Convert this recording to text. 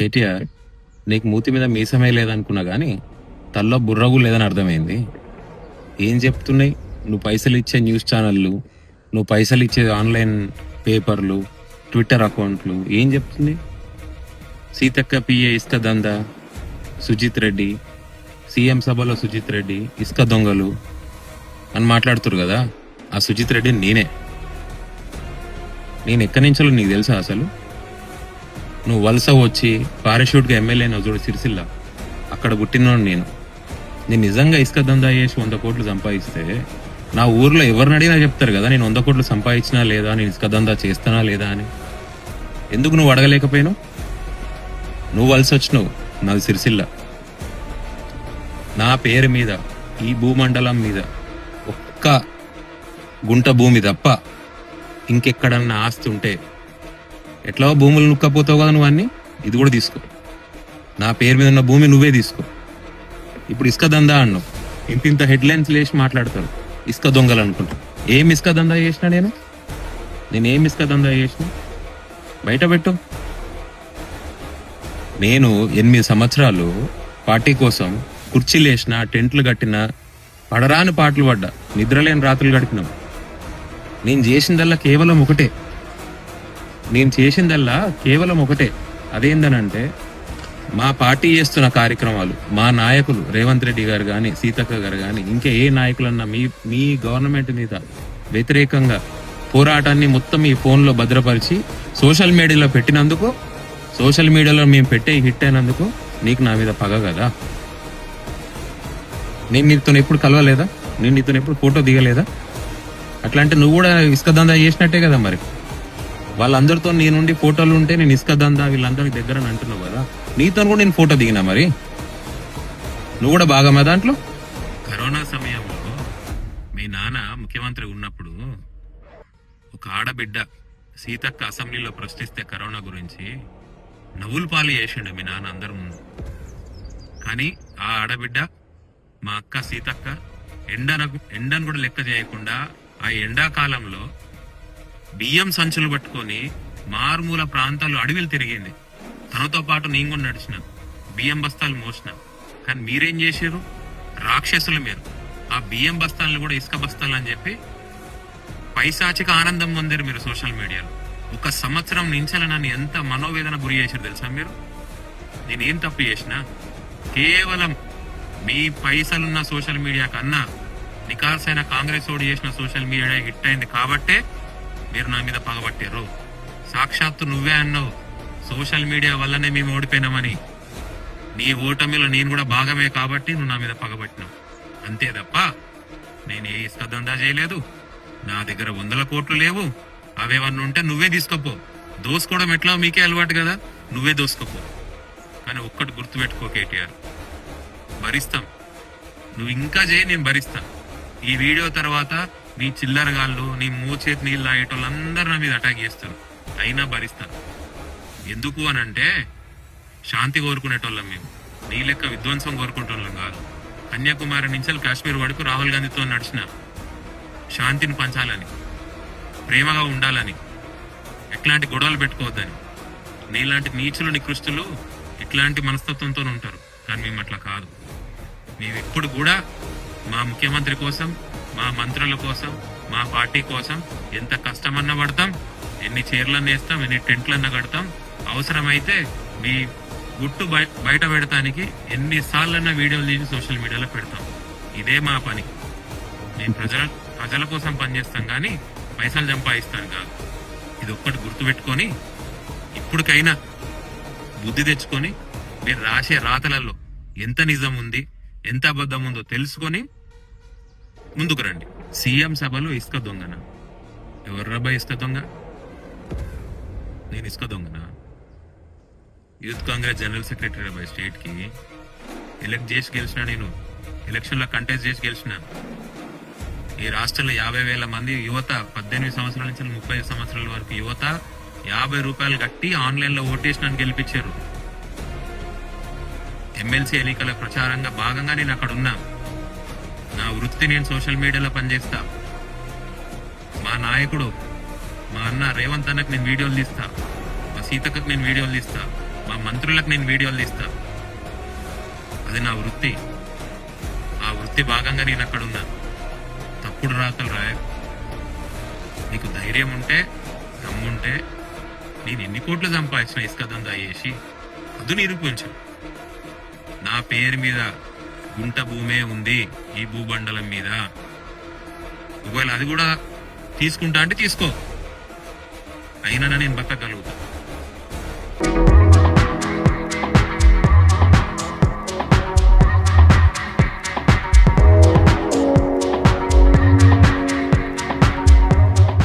కేటీఆర్ నీకు మూతి మీద మీసమే లేదనుకున్నా కానీ తల్లో బుర్రగు లేదని అర్థమైంది. ఏం చెప్తున్నాయి? నువ్వు పైసలు ఇచ్చే న్యూస్ ఛానళ్ళు నువ్వు పైసలు ఇచ్చే ఆన్లైన్ పేపర్లు ట్విట్టర్ అకౌంట్లు ఏం చెప్తుంది సీతక్క పిఏ ఇసుక దంద సుజిత్ రెడ్డి సీఎం సభలో సుజిత్ రెడ్డి ఇసుక దొంగలు అని మాట్లాడుతురు కదా ఆ సుజిత్ రెడ్డి నేనే. నేను ఎక్కడి నుంచో నీకు తెలుసా అసలు? నువ్వు వలస వచ్చి పారాషూట్గా ఎమ్మెల్యే అయినా చూడు సిరిసిల్ల. అక్కడ పుట్టినోడు నేను. నేను నిజంగా ఇసుక దందా చేసి వంద కోట్లు సంపాదిస్తే నా ఊర్లో ఎవరిని అడిగినా చెప్తారు కదా నేను వంద కోట్లు సంపాదించినా లేదా నేను ఇసుక దందా చేస్తానా లేదా అని. ఎందుకు నువ్వు అడగలేకపోయినావు? నువ్వు వలస వచ్చినావు నాది సిరిసిల్ల. నా పేరు మీద ఈ భూమండలం మీద ఒక్క గుంట భూమి తప్ప ఇంకెక్కడన్నా ఆస్తి ఉంటే ఎట్లా భూములు నుక్కపోతావు కదా నువ్వు అన్ని? ఇది కూడా తీసుకో. నా పేరు మీద ఉన్న భూమి నువ్వే తీసుకో. ఇప్పుడు ఇసుక దందా అన్నావు. ఇంత ఇంత హెడ్లైన్స్ లేచి మాట్లాడతారు ఇసుక దొంగలు అనుకుంటా. ఏం ఇసుక దందా చేసిన నేను? నేను ఏం ఇసుక దందా చేసిన? బయట పెట్టు. నేను ఎనిమిది సంవత్సరాలు పార్టీ కోసం కుర్చీలు వేసిన టెంట్లు కట్టిన పడరాని పాటలు పడ్డా. నిద్రలేని రాత్రులు గడిపినాం. నేను చేసిందల్లా కేవలం ఒకటే. నేను చేసిందల్లా కేవలం ఒకటే. అదేందనంటే మా పార్టీ చేస్తున్న కార్యక్రమాలు మా నాయకులు రేవంత్ రెడ్డి గారు కానీ సీతక్క గారు కానీ ఇంకా ఏ నాయకులన్నా మీ మీ గవర్నమెంట్ మీద వ్యతిరేకంగా పోరాటాన్ని మొత్తం ఈ ఫోన్లో భద్రపరిచి సోషల్ మీడియాలో పెట్టినందుకు సోషల్ మీడియాలో మేము పెట్టే హిట్ అయినందుకు నీకు నా మీద పగ కదా. నేను నీతో ఎప్పుడు కలవలేదా? నేను నీతో ఎప్పుడు ఫోటో దిగలేదా? అట్లా అంటే నువ్వు కూడా ఇసుక దందా చేసినట్టే కదా మరి. వాళ్ళందరితో నేనుండి ఫోటోలు ఉంటే నేను ఇసుక దందా వీళ్ళందరి దగ్గర అని అంటున్నావు కదా. నీతో కూడా నేను ఫోటో దిగినా మరి? నువ్వు కూడా భాగమా దాంట్లో? కరోనా సమయంలో మీ నాన్న ముఖ్యమంత్రి ఉన్నప్పుడు ఒక ఆడబిడ్డ సీతక్క అసెంబ్లీలో ప్రశ్నిస్తే కరోనా గురించి నవ్వులు పాలు చేసిండు మీ నాన్న అందరి ముందు. కానీ ఆ ఆడబిడ్డ మా అక్క సీతక్క ఎండనకు ఎండను కూడా లెక్క చేయకుండా ఆ ఎండాకాలంలో బియ్యం సంచులు పట్టుకొని మారుమూల ప్రాంతాల్లో అడవిలు తిరిగింది. తనతో పాటు నేను కూడా నడిచిన బియ్యం బస్తాలు మోసిన. కానీ మీరేం చేశారు? రాక్షసులు మీరు. ఆ బియ్యం బస్తాలను కూడా ఇసుక బస్తాలు అని చెప్పి పైశాచిక ఆనందం పొందారు మీరు సోషల్ మీడియాలో. ఒక సంవత్సరం నించాల నన్ను ఎంత మనోవేదన గురి చేశారు తెలుసా మీరు? నేనేం తప్పు చేసిన? కేవలం మీ పైసలున్న సోషల్ మీడియా కన్నా నికాల్సైన కాంగ్రెస్ ఓడి చేసిన సోషల్ మీడియా హిట్ అయింది కాబట్టే మీరు నా మీద పగబట్టారు సాక్షాత్తు నువ్వే అన్నావు. సోషల్ మీడియా వల్లనే మేము ఓడిపోయినామని. నీ ఓటమిలో నేను కూడా భాగమే కాబట్టి నువ్వు నా మీద పగబట్టినావు. అంతే తప్ప నేను ఏ ఇసుక దందా చేయలేదు. నా దగ్గర వందల కోట్లు లేవు. అవేవన్నీ ఉంటే నువ్వే తీసుకోపో. దోసుకోవడం ఎట్లా మీకే అలవాటు కదా? నువ్వే దోసుకోపో. కానీ ఒక్కటి గుర్తుపెట్టుకో కేటీఆర్. భరిస్తాం. నువ్వు ఇంకా చేయి నేను భరిస్తా. ఈ వీడియో తర్వాత నీ చిల్లరగాళ్ళు నీ మూచేతి నీళ్ళు తాగేటోళ్ళందరూ నా మీద అటాక్ చేస్తారు. అయినా భరిస్తాను ఎందుకు అని అంటే శాంతి కోరుకునేటోళ్ళం మేము. నీ లెక్క విధ్వంసం కోరుకుంటోళ్ళం కాదు. కన్యాకుమారి నుంచి కాశ్మీర్ వరకు రాహుల్ గాంధీతో నడిచిన శాంతిని పంచాలని ప్రేమగా ఉండాలని ఎట్లాంటి గొడవలు పెట్టుకోవద్దని నీలాంటి నీచులు నికృష్టులు ఇట్లాంటి మనస్తత్వంతో ఉంటారు. కానీ మేము అట్లా కాదు. మేము ఎప్పుడు కూడా మా ముఖ్యమంత్రి కోసం మా మంత్రుల కోసం మా పార్టీ కోసం ఎంత కష్టమన్నా పడతాం ఎన్ని చీరలన్నా వేస్తాం ఎన్ని టెంట్లన్నా కడతాం. అవసరమైతే మీ గుట్టు బయట పెడతానికి ఎన్నిసార్లన్నా వీడియోలు తీసి సోషల్ మీడియాలో పెడతాం. ఇదే మా పని. నేను ప్రజల ప్రజల కోసం పనిచేస్తాం కానీ పైసలు సంపాదిస్తాను కాదు. ఇది ఒక్కటి గుర్తుపెట్టుకొని ఇప్పటికైనా బుద్ధి తెచ్చుకొని మీరు రాసే రాతలలో ఎంత నిజం ఉంది ఎంత అబద్ధం ఉందో తెలుసుకొని ముందుకు రండి. సీఎం సభలో ఇసుక దొంగన? ఎవర్రాబా ఇసుక దొంగ? నేను ఇసుక దొంగనా? Youth Congress general secretary by స్టేట్కి. ఎలక్ట్ చేసి గెలిచిన నేను. ఎలక్షన్లో కంటెస్ట్ చేసి గెలిచిన. ఈ రాష్ట్రంలో యాభై వేల మంది యువత పద్దెనిమిది సంవత్సరాల నుంచి ముప్పై సంవత్సరాల వరకు యువత యాభై రూపాయలు కట్టి ఆన్లైన్లో ఓటేసి నన్ను గెలిపించారు. ఎమ్మెల్సీ ఎన్నికల ప్రచారంగా భాగంగా నేను అక్కడ ఉన్నా. వృత్తి నేను సోషల్ మీడియాలో పనిచేస్తా. మా నాయకుడు మా అన్న రేవంత్ అన్నకు నేను వీడియోలు తీస్తా. మా సీతక్కకు నేను వీడియోలు తీస్తా. మా మంత్రులకు నేను వీడియోలు తీస్తా. అది నా వృత్తి. ఆ వృత్తి భాగంగా నేను అక్కడ ఉన్నా. తప్పుడు రాతలు రాయ. నీకు ధైర్యం ఉంటే దమ్ముంటే నేను ఎన్ని కోట్లు సంపాదించిన ఇసుక దందా చేసి. అది నిరూపించు. నా పేరు మీద గుంట భూమే ఉంది ఈ భూబండలం మీద. ఒకవేళ అది కూడా తీసుకుంటా అంటే తీసుకో. అయినా నేను బతకగలుగుతా.